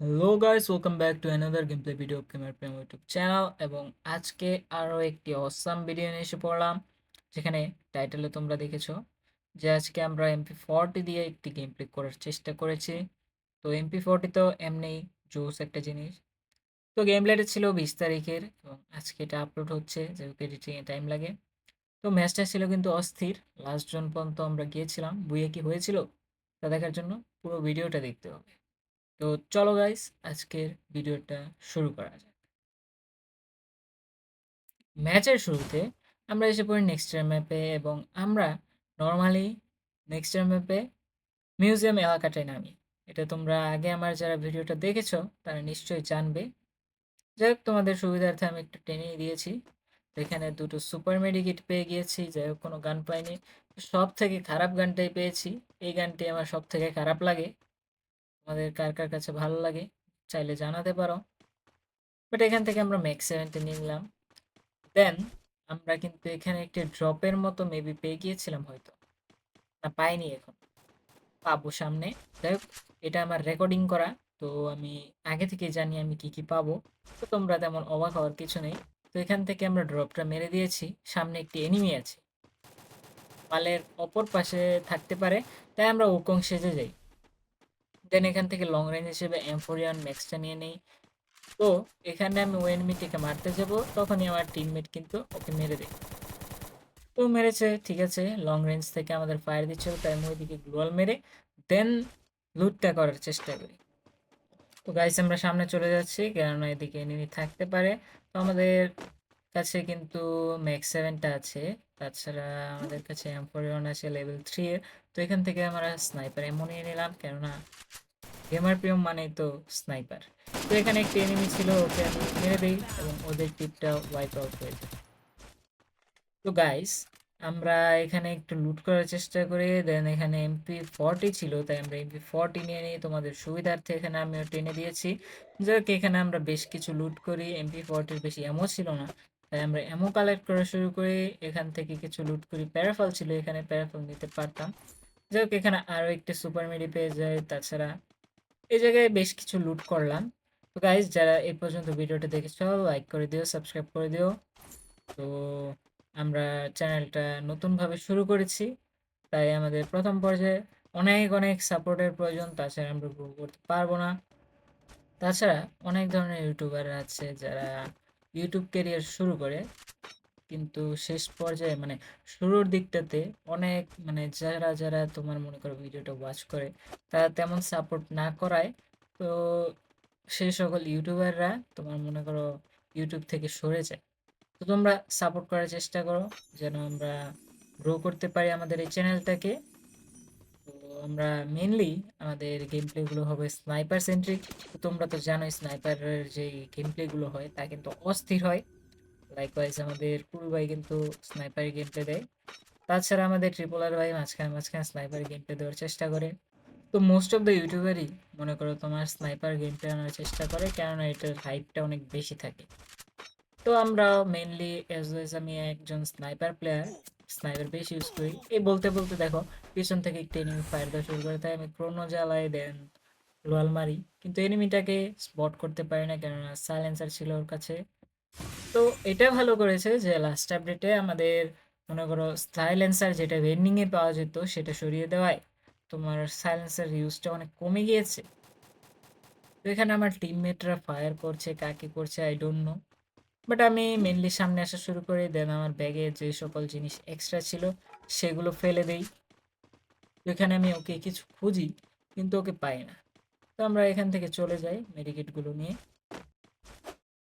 Hello guys welcome back to another game play video gamer Prem YouTube channel এবং আজকে আরও একটি awesome video নিয়ে এসে পড়লাম, যেখানে টাইটেলে তোমরা দেখেছ যে আজকে আমরা এমপি ফর্টি দিয়ে একটি গেম প্লে করার চেষ্টা করেছি। তো এমপি ফর্টি তো এমনি জোস একটা জিনিস। তো গেম প্লেটা ছিল বিশ তারিখের এবং আজকে এটা আপলোড হচ্ছে, যেহেতু এডিটিংয়ে টাইম লাগে। তো ম্যাচটা ছিল কিন্তু অস্থির লাস্ট জন পর্যন্ত আমরা গিয়েছিলাম, বুয়ে কি হয়েছিল তা দেখার জন্য পুরো ভিডিওটা দেখতে হবে। তো চলো গাইস আজকের ভিডিওটা শুরু করা যাক। ম্যাচের শুরুতে আমরা এসে পড়ি নেক্সট ইয়ার ম্যাপে এবং আমরা নর্মালি নেক্সট ইয়ার ম্যাপে মিউজিয়াম এলাকাটায় নামি। এটা তোমরা আগে আমার যারা ভিডিওটা দেখেছ, তারা নিশ্চয়ই জানবে। যাই হোক, তোমাদের সুবিধার্থে আমি একটু টেনেই দিয়েছি। এখানে দুটো সুপার মেডিকেট পেয়ে গিয়েছি, যাই হোক কোনো গান পাইনি। সব থেকে খারাপ গানটাই পেয়েছি। এই গানটি আমার সব থেকে খারাপ লাগে। তোমাদের কার কার কাছে ভালো লাগে চাইলে জানাতে পারো। বাট এখান থেকে আমরা ম্যাক্স সেভেনটি নিলাম। দেন আমরা কিন্তু এখানে একটি ড্রপের মতো মেবি পেয়ে গিয়েছিলাম হয়তো। না, পাইনি এখন। পাবো সামনে। যাই হোক, এটা আমার রেকর্ডিং করা। তো আমি আগে থেকে জানি আমি কি কি পাবো। তো তোমরা তেমন অবাক হওয়ার কিছু নেই। তো এখান থেকে আমরা ড্রপটা মেরে দিয়েছি। সামনে একটি এনিমি আছে। পালের অপর পাশে থাকতে পারে। তাই আমরা ওকং সেজে যাই। দেন এখান থেকে লং রেঞ্জ হিসেবে এমফোরিয়ান ম্যাক্সটা নিয়ে নেই। তো এখানে আমি ওই এনিমিটিকে মারতে যাব, তখনই আমার টিমমেট কিন্তু ওকে মেরে দেয়। তো মেরেছে, ঠিক আছে লং রেঞ্জ থেকে আমাদের ফায়ার দিচ্ছিল তাই আমি ওইদিকে গ্লোয়াল মেরে দেন লুটটা করার চেষ্টা করি। তো গাইস আমরা সামনে চলে যাচ্ছি, কেননা এদিকে এনিমি থাকতে পারে। তো আমাদের কাছে কিন্তু ম্যাক্স সেভেনটা আছে। তাছাড়া আমাদের কাছে এম ফোর আছে লেভেল থ্রি এর। তো এখান থেকে আমরা স্নাইপার এমন নিয়ে নিলাম, কেননা গেমার প্রিয়ম মানেই তো স্নাইপার তো এখানে একটি এনিমি ছিল, ওকে আমি মেরে দিই এবং ওদের টিপটা ওয়াইপ আউট হয়ে যায়। তো গাইস আমরা এখানে একটু লুট করার চেষ্টা করি। দেন এখানে এমপি ফর্টি ছিল, তাই আমরা এমপি ফর্টি নিয়ে নিই। তোমাদের সুবিধার্থে এখানে আমিও টেনে দিয়েছি। যাক এখানে আমরা বেশ কিছু লুট করি। এমপি ফর্টির বেশি এমও ছিল না। তাই আমরা এমও কালেক্ট করা শুরু করি এখান থেকে কিছু লুট করি। প্যারাফল ছিল, এখানে প্যারাফল নিতে পারতাম। যাই হোক, এখানে আরও একটি সুপার মেডি পেয়ে যায়। তাছাড়া এই জায়গায় বেশ কিছু লুট করলাম। তো গাইজ যারা এই পর্যন্ত ভিডিওটা দেখেছ লাইক করে দিও সাবস্ক্রাইব করে দিও। তো আমরা চ্যানেলটা নতুনভাবে শুরু করেছি। তাই আমাদের প্রথম পর্যায়ে অনেক অনেক সাপোর্টের প্রয়োজন। তাছাড়া আমরা গ্রো করতে পারব না। তাছাড়া অনেক ধরনের ইউটিউবার আছে যারা ইউটিউব ক্যারিয়ার শুরু করে। কিন্তু শেষ পর্যায়ে মানে শুরুর দিকটাতে অনেক মানে যারা যারা তোমার মনে করো ভিডিওটা ওয়াচ করে, তারা তেমন সাপোর্ট না করায়। তো সেই সকল ইউটিউবাররা তোমার মনে করো ইউটিউব থেকে সরে যায়। তো তোমরা সাপোর্ট করার চেষ্টা করো যেন আমরা গ্রো করতে পারি আমাদের এই চ্যানেলটাকে আমরা মেনলি আমাদের গেম প্লেগুলো হবে স্নাইপার সেন্ট্রিক তোমরা তো জানোই স্নাইপারের যে গেম প্লেগুলো হয়, তা কিন্তু অস্থির হয়। লাইকওয়াইজ আমাদের পুরো ভাই কিন্তু স্নাইপার গেম প্লে দেয়। তাছাড়া আমাদের ট্রিপলার ভাই মাঝখানে মাঝখানে স্নাইপার গেম প্লে দেওয়ার চেষ্টা করে। তো মোস্ট অফ দ্য ইউটিউবারই মনে করো তোমার স্নাইপার গেম প্লে আনার চেষ্টা করে, কেননা এটার হাইপটা অনেক বেশি থাকে। তো আমরা মেনলি এজ ওয়েজ আমি একজন স্নাইপার প্লেয়ার স্নাইপার বেশি ইউজ করি। এই বলতে বলতে দেখো, পিছন থেকে একটি এনিমি ফায়ার দেওয়া শুরু করে, তাই আমি ক্রোনো জ্বালাই দেন লোয়াল মারি। কিন্তু এনিমিটাকে স্পট করতে পারি না, কেননা সাইলেন্সার ছিল ওর কাছে। তো এটা ভালো করেছে যে লাস্ট আপডেটে আমাদের, মনে করো সাইলেন্সার যেটা ভেন্ডিংয়ে পাওয়া যেত, সেটা সরিয়ে দেওয়ায় তোমার সাইলেন্সার ইউজটা অনেক কমে গিয়েছে। তো এখানে আমার টিমমেটরা ফায়ার করছে, কাকে করছে আই ডোন্ট নো বাট আমি মেনলি সামনে আসা শুরু করি দেন আমার ব্যাগে যে সকল জিনিস এক্সট্রা ছিল, সেগুলো ফেলে দেই। তো এখানে আমি ওকে কিছু খুঁজি, কিন্তু ওকে পাই না। তো আমরা এখান থেকে চলে যাই মেডিকেটগুলো নিয়ে।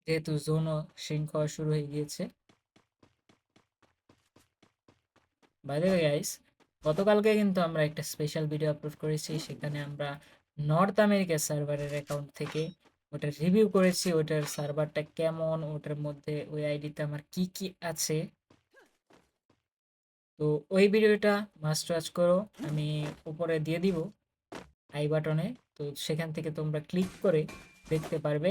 যেহেতু জোনও হওয়া শুরু হয়ে গিয়েছে। বাইরে গাইস গতকালকে কিন্তু আমরা একটা স্পেশাল ভিডিও আপলোড করেছি। সেখানে আমরা নর্থ আমেরিকা সার্ভারের অ্যাকাউন্ট থেকে ওটার রিভিউ করেছি, ওটার সার্ভারটা কেমন, ওটার মধ্যে ওই আইডিতে আমার কি কি আছে। তো ওই ভিডিওটা মাস্ট ওয়াচ করো, আমি উপরে দিয়ে দিব আই বাটনে তো সেখান থেকে তোমরা ক্লিক করে দেখতে পারবে।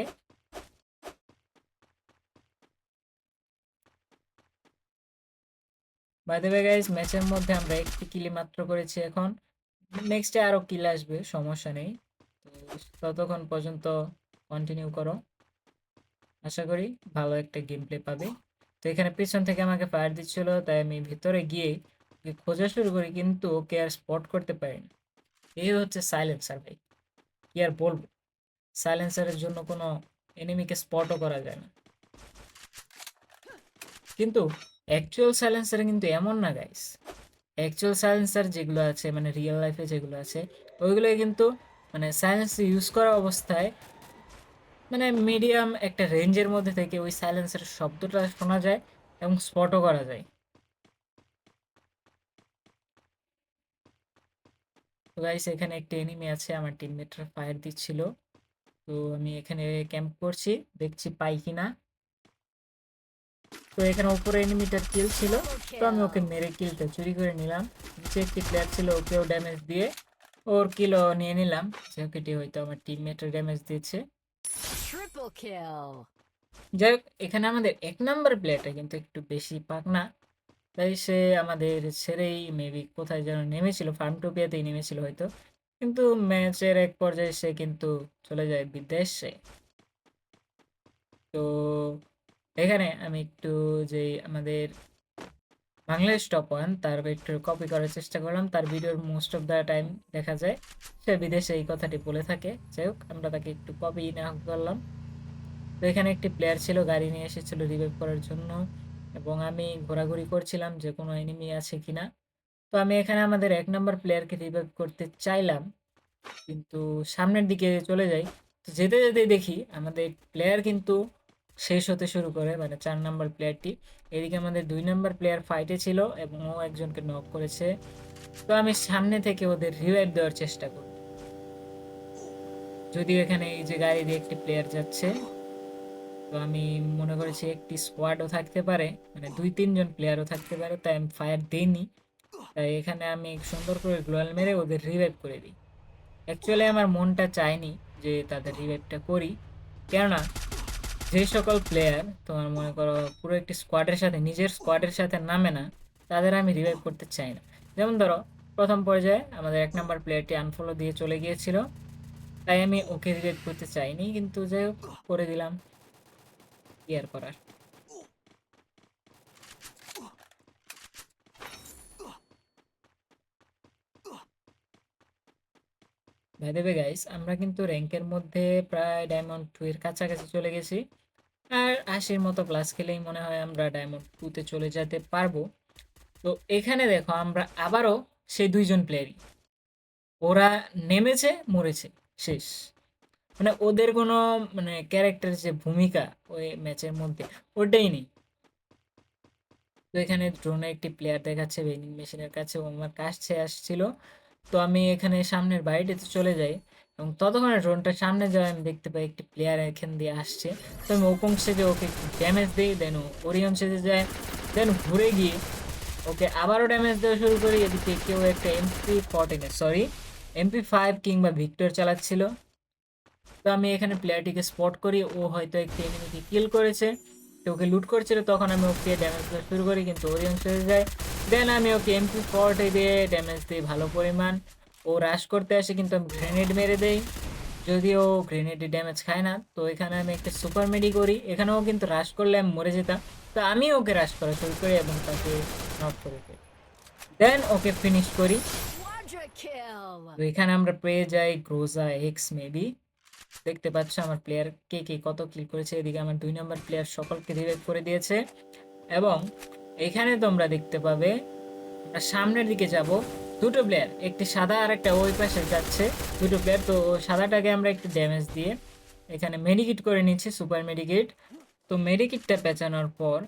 বাই দ্য ওয়ে গাইস ম্যাচের মধ্যে আমরা একটি কিলি মাত্র করেছি এখন। নেক্সটে আরও কিল আসবে, সমস্যা নেই। তো ততক্ষণ পর্যন্ত কন্টিনিউ করো। আশা করি ভালো একটা গেম প্লে পাবে। তো এখানে পিছন থেকে আমাকে ফায়ার দিচ্ছিল, তাই আমি ভিতরে গিয়ে খোঁজা শুরু করি, কিন্তু ওকে আর স্পট করতে পারিনি। এই হচ্ছে সাইলেন্সার ভাই। কি আর বলব? সাইলেন্সারের জন্য কোনো এনিমিকে স্পটও করা যায় না। কিন্তু অ্যাকচুয়াল সাইলেন্সার কিন্তু এমন না গাইস অ্যাকচুয়াল সাইলেন্সার যেগুলো আছে মানে রিয়েল লাইফে যেগুলো আছে ওইগুলো কিন্তু মানে সাইলেন্স ইউজ করা অবস্থায় মানে মিডিয়াম একটা রেঞ্জের মধ্যে থেকে ওই সাইলেন্সের শব্দটা শোনা যায় এবং স্পটও করা যায়। তো গাইস এখানে একটা এনিমি আছে, আমার টিমমেটরা ফায়ার দিচ্ছিল। তো আমি এখানে ক্যাম্প করছি, দেখছি পাই কিনা। তো এখানে উপরে এনিমিটার কিল ছিল। তো আমি ওকে মেরে কিলটা চুরি করে নিলাম। নিচে একটি প্লেয়ার ছিল ওকেও ড্যামেজ দিয়ে ওর কিলও নিয়ে নিলাম। যে ওকেটি হয়তো আমার টিমমেটের ড্যামেজ দিয়েছে. যাই হোক এখানে আমাদের এক নাম্বার প্লেয়ারটা কিন্তু একটু বেশি পাকনা তাই সে আমাদের ছেড়েই মেবি কোথায় যেন নেমেছিল ফার্ম টোপিয়াতেই নেমেছিল হয়তো। কিন্তু ম্যাচের এক পর্যায়ে সে কিন্তু চলে যায় বিদেশে। তো এখানে আমি একটু যে আমাদের বাংলাদেশ টপ ওয়ান তার একটু কপি করার চেষ্টা করলাম। তার ভিডিওর মোস্ট অফ দ্য টাইম দেখা যায়, সে বিদেশে এই কথাটি বলে থাকে। যাই হোক, আমরা তাকে একটু কপি না করলাম। তো এখানে একটি প্লেয়ার ছিল, গাড়ি নিয়ে এসেছিল রিভাইভ করার জন্য। এবং আমি ঘোরাঘুরি করছিলাম যে কোনো এনিমি আছে কি না তো আমি এখানে আমাদের এক নম্বর প্লেয়ারকে রিভাইভ করতে চাইলাম। কিন্তু সামনের দিকে চলে যাই। তো যেতে যেতে দেখি, আমাদের প্লেয়ার কিন্তু শেষ হতে শুরু করে মানে চার নাম্বার প্লেয়ারটি এদিকে আমাদের দুই নম্বর প্লেয়ার ফাইটে ছিল এবং ও একজনকে নক করেছে। তো আমি সামনে থেকে ওদের রিভাইভ দেওয়ার চেষ্টা করি। যদিও এখানে এই যে গাড়ি দিয়ে একটি প্লেয়ার যাচ্ছে, তো আমি মনে করেছি একটি স্কোয়াডও থাকতে পারে মানে দুই, তিনজন প্লেয়ারও থাকতে পারে, তাই আমি ফায়ার দিইনি। তাই এখানে আমি সুন্দর করে গ্লোয়াল মেরে ওদের রিভাইভ করে দিই। অ্যাকচুয়ালি আমার মনটা চায়নি যে তাদের রিভাইভটা করি। কেননা যে সকল প্লেয়ার তোমার মনে করো পুরো একটি স্কোয়াডের সাথে, নিজের স্কোয়াডের সাথে নামে না, তাদের আমি রিভাইভ করতে চাই না। যেমন ধরো, প্রথম পর্যায়ে আমাদের এক নম্বর প্লেয়ারটি আনফলো দিয়ে চলে গিয়েছিল, তাই আমি ওকে রিভাইভ করতে চাইনি, কিন্তু যাই হোক, করে দিলাম। ইয়ার করার? ভাই দেবে গাইস আমরা কিন্তু র্যাঙ্কের মধ্যে প্রায় ডায়মন্ড টু এর কাছাকাছি চলে গেছি। আর আশির মতো ক্লাস খেলেই মনে হয় আমরা ডায়মন্ড টুতে চলে যেতে পারব। তো এখানে দেখো, আমরা আবারও সেই দুইজন প্লেয়ারই ওরা নেমেছে, মরেছে, শেষ। মানে ওদের কোনো মানে ক্যারেক্টার যে ভূমিকা ওই ম্যাচের মধ্যে, ওটাই নেই। তো এখানে ড্রোনে একটি প্লেয়ার দেখাচ্ছে ভেন্ডিং মেশিনের কাছে, ও আমার কাছে আসছিল। তো আমি এখানে সামনের বাড়িটিতে চলে যাই এবং ততক্ষণে ড্রোনটা সামনে যাওয়া আমি দেখতে পাই একটি প্লেয়ার এখান দিয়ে আসছে। তো আমি ওকং সেজে ওকে একটু ড্যামেজ দিই দেন ওরিয়ন সেজে যায় দেন ঘুরে গিয়ে ওকে আবারও ড্যামেজ দেওয়া শুরু করি। এদিকে কেউ একটা এমপি ফোরটিনে সরি এমপি ফাইভ কিংবা ভিক্টর চালাচ্ছিল। তো আমি এখানে প্লেয়ারটিকে স্পট করি, ও হয়তো একটি এনিমিকে কিল করেছে। তো ওকে লুট করছিল তখন আমি ওকে ড্যামেজ দেওয়া শুরু করি কিন্তু ওরিয়ন হয়ে যায়। দেন আমি ওকে এমপি ফোরটে দিয়ে ড্যামেজ দিই ভালো পরিমাণ। ও রাশ করতে আসে কিন্তু আমি গ্রেনেড মেরে দেই। যদিও গ্রেনেডে ড্যামেজ খায় না তো এখানে আমি একটা সুপার মেডি করি। এখানেও কিন্তু রাশ করলে আমি মরে যেতাম। তো আমি ওকে রাশ করা শুরু করি এবং তাকে নক করে দিই দেন ওকে ফিনিশ করি। তো এখানে আমরা পেয়ে যাই গ্রোজা এক্স মেবি দেখতে পাচ্ছ আমার প্লেয়ার কে কে কত কিল করেছে। এদিকে আমার দুই নম্বর প্লেয়ার সকলকে রিভাইভ করে দিয়েছে এবং এখানে তোমরা দেখতে পাবে সামনের দিকে যাব, দুটো প্লেয়ার একটি সাদা আর একটা ওই পাশে যাচ্ছে। দুটো প্লেয়ার তো সাদাটাকে আমরা একটু ড্যামেজ দিয়ে এখানে মেডিকিট করে নিচ্ছি সুপার মেডিকিট তো মেডিকিটটা পেঁচানোর পর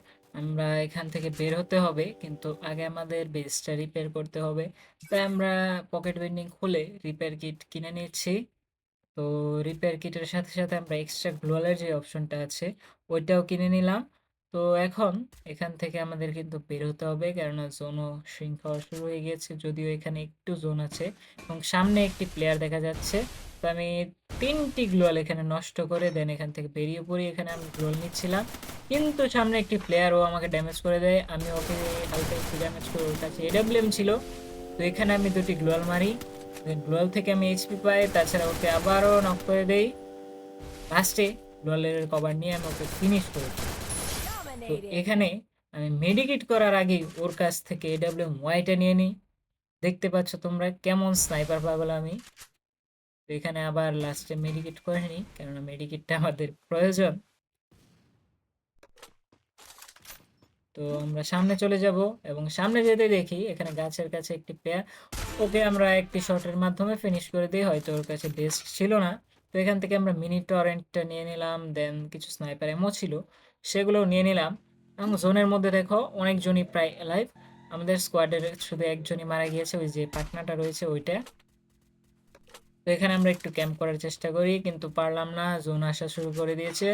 আমরা এখান থেকে বের হতে হবে, কিন্তু আগে আমাদের বেসটা রিপেয়ার করতে হবে। তাই আমরা পকেট বেন্ডিং খুলে রিপেয়ার কিট কিনে নিচ্ছি। তো রিপেয়ার কিটের সাথে সাথে আমরা এক্সট্রা গ্লোয়ালের যে অপশনটা আছে, ওইটাও কিনে নিলাম। তো এখন এখান থেকে আমাদের কিন্তু বের হতে হবে, কেননা জোনও শৃঙ্খ হওয়া শুরু হয়ে গিয়েছে, যদিও এখানে একটু জোন আছে এবং সামনে একটি প্লেয়ার দেখা যাচ্ছে। তো আমি তিনটি গ্লোয়াল এখানে নষ্ট করে দেন এখান থেকে বেরিয়ে পড়ি, এখানে আমি গ্লোয়াল নিচ্ছিলাম। কিন্তু সামনে একটি প্লেয়ার ও আমাকে ড্যামেজ করে দেয়, আমি ওকে হালকা একটু ড্যামেজ করে ওর কাছে এডাব্লিউএম ছিল। তো এখানে আমি দুটি গ্লোয়াল মারি। গ্লোয়াল থেকে আমি এইচপি পাই তাছাড়া ওকে আবারও নক করে দেই। লাস্টে গ্লোয়ালের কভার নিয়ে আমি ওকে ফিনিশ করে। তো. এখানে আমি মেডিকেট করার আগেই ওর কাছ থেকে এডাব্লিউ ওয়াইটা নিয়ে নিই। দেখতে পাচ্ছ তোমরা কেমন স্নাইপার পাগল আমি। তো এখানে আবার লাস্টে মেডিকেট করে নিই কেননা মেডিকেটটা আমাদের প্রয়োজন। তো আমরা সামনে চলে যাব এবং সামনে যেতে দেখি এখানে গাছের কাছে একটি প্লেয়ার ওকে আমরা একটি শটের মাধ্যমে ফিনিশ করে দিই, হয়তো ওর কাছে বেস্ট ছিল না। তো এখান থেকে আমরা মিনি টরেন্টটা নিয়ে নিলাম দেন কিছু স্নাইপার এমও ছিল, সেগুলোও নিয়ে নিলাম। এবং জোনের মধ্যে দেখো, অনেকজনই প্রায় লাইভ আমাদের স্কোয়াডের শুধু একজনই মারা গিয়েছে, ওই যে পাটনাটা রয়েছে ওইটা। তো এখানে আমরা একটু ক্যাম্প করার চেষ্টা করি, কিন্তু পারলাম না জোন আসা শুরু করে দিয়েছে।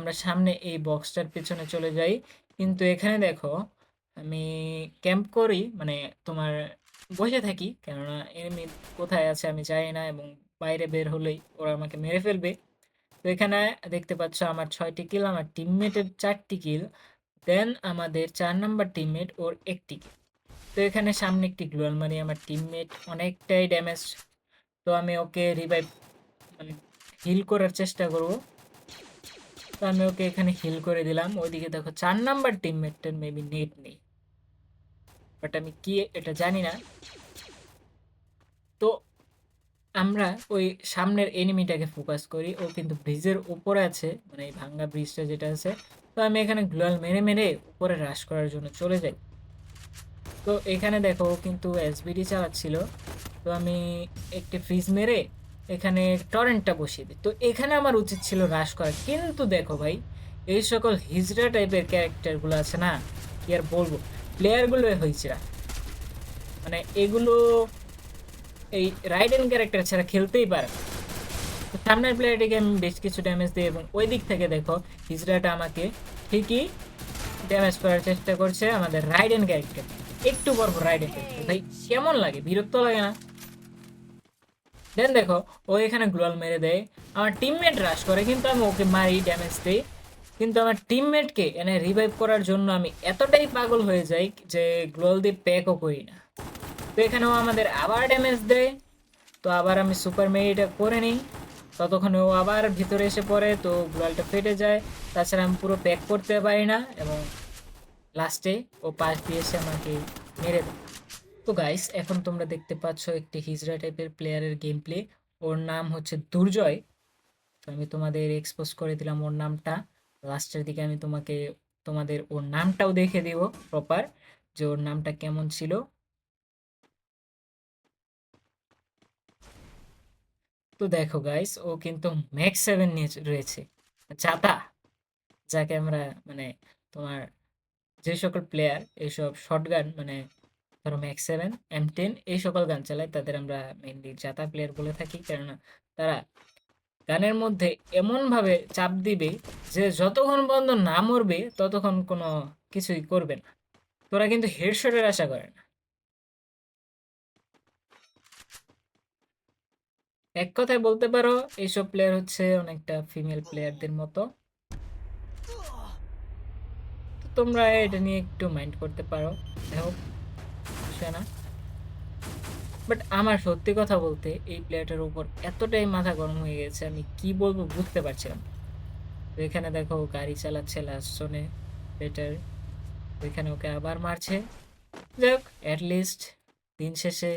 আমরা সামনে এই বক্সটার পিছনে চলে যাই। কিন্তু এখানে দেখো, আমি ক্যাম্প করি মানে তোমার বসে থাকি। কেননা এনিমি কোথায় আছে আমি জানি না এবং বাইরে বের হলেই ওরা আমাকে মেরে ফেলবে। তো এখানে দেখতে পাচ্ছ আমার ছয়টি কিল আমার টিমমেটের চারটি কিল দেন আমাদের চার নাম্বার টিমমেট ওর একটি কিল তো এখানে সামনে একটি গ্লোয়াল মারি আমার টিমমেট অনেকটাই ড্যামেজ তো আমি ওকে রিভাইভ মানে হিল করার চেষ্টা করব। তো আমি ওকে এখানে হিল করে দিলাম। ওইদিকে দেখো চার নাম্বার টিমমেটটার মেবি নেট নেই। বাট আমি কি এটা জানি না। তো আমরা ওই সামনের এনিমিটাকে ফোকাস করি, ও কিন্তু ব্রিজের উপরে আছে মানে এই ভাঙ্গা ব্রিজটা যেটা আছে। তো আমি এখানে গ্লোয়াল মেরে মেরে উপরে হ্রাস করার জন্য চলে যাই। তো এখানে দেখো ও কিন্তু এসবিডি চালাচ্ছিল। তো আমি একটি ফ্রিজ মেরে এখানে টরেন্টটা বসিয়ে দিই। তো এখানে আমার উচিত ছিল হ্রাস করা। কিন্তু দেখো ভাই, এই সকল হিজড়া টাইপের ক্যারেক্টারগুলো আছে না, কি আর বলব? প্লেয়ারগুলো হয়েছে। মানে এগুলো এই রাইডেন ক্যারেক্টার ছাড়া খেলতেই পারে সামনের প্লেয়ারটিকে আমি বেশ কিছু ড্যামেজ দিই এবং ওই দিক থেকে দেখো, হিজড়াটা আমাকে ঠিকই ড্যামেজ করার চেষ্টা করছে আমাদের রাইড রাইডেন ক্যারেক্টার। একটু পর পর রাইডেন ক্যারেক্টার। ভাই, কেমন লাগে? বিরক্ত লাগে না? দেন দেখো, ও এখানে গ্লোয়াল মেরে দেয়। আমার টিমমেট রাশ করে, কিন্তু আমি ওকে মারি ড্যামেজ দিই। কিন্তু আমার টিমমেটকে এনে রিভাইভ করার জন্য আমি এতটাই পাগল হয়ে যাই যে গ্লোয়াল দিয়ে প্যাকও করি না। তো এখানেও আমাদের আবার ড্যামেজ দেয়। তো আবার আমি সুপার মেরিটা করে নিই। ততক্ষণে ও আবার ভিতরে এসে পড়ে, তো গ্লোয়ালটা ফেটে যায়। তাছাড়া আমি পুরো প্যাক করতে পারি না এবং লাস্টে ও পাশ দিয়ে এসে আমাকে মেরে দেয়। তো গাইস এখন তোমরা দেখতে পাচ্ছ একটি হিজড়া টাইপের প্লেয়ারের গেম প্লে ওর নাম হচ্ছে দুর্জয়। তো আমি তোমাদের এক্সপোজ করে দিলাম ওর নামটা। লাস্টের দিকে আমি তোমাকে, তোমাদের ওর নামটাও দেখে দিব প্রপার যে ওর নামটা কেমন ছিল। তো দেখো গাইস ও কিন্তু ম্যাক্স সেভেন নিয়ে রয়েছে। চাতা যাকে আমরা মানে তোমার যে সকল প্লেয়ার এইসব শর্ট গান মানে ধরো ম্যাক্স সেভেন এম টেন এই সকল গান চালায়, তাদের আমরা মেনলি জাতা প্লেয়ার বলে থাকি। কেননা তারা গানের মধ্যে এমনভাবে চাপ দিবে যে যতক্ষণ পর্যন্ত না মরবে, ততক্ষণ কোনো কিছুই করবে না। তোরা কিন্তু হেডশটের আশা করে না। এক কথায় বলতে পারো, এইসব প্লেয়ার হচ্ছে অনেকটা ফিমেল প্লেয়ারদের মতো। তোমরা এটা নিয়ে একটু মাইন্ড করতে পারো। দেখো না। বাট আমার সত্যি কথা বলতে এই প্লেয়ারটার উপর এতটাই মাথা গরম হয়ে গেছে, আমি কি বলব বুঝতে পারছিলাম এখানে দেখো গাড়ি চালাচ্ছে লাস্ট জোনে বেটার এখানে ওকে আবার মারছে। যাই হোক অ্যাটলিস্ট দিন শেষে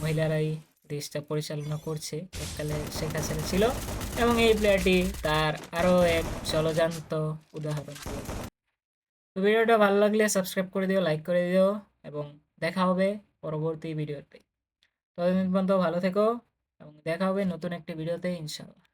মহিলারাই দেশটা পরিচালনা করছে। এককালে শেখ হাসিনা ছিল এবং এই প্লেয়ারটি তার আরও এক চলজান্ত উদাহরণ। তো ভিডিওটা ভালো লাগলে সাবস্ক্রাইব করে দিও লাইক করে দিও এবং দেখা হবে পরবর্তী ভিডিওতে। ততদিন পর্যন্ত ভালো থেকো এবং দেখা হবে নতুন একটি ভিডিওতে ইনশাল্লাহ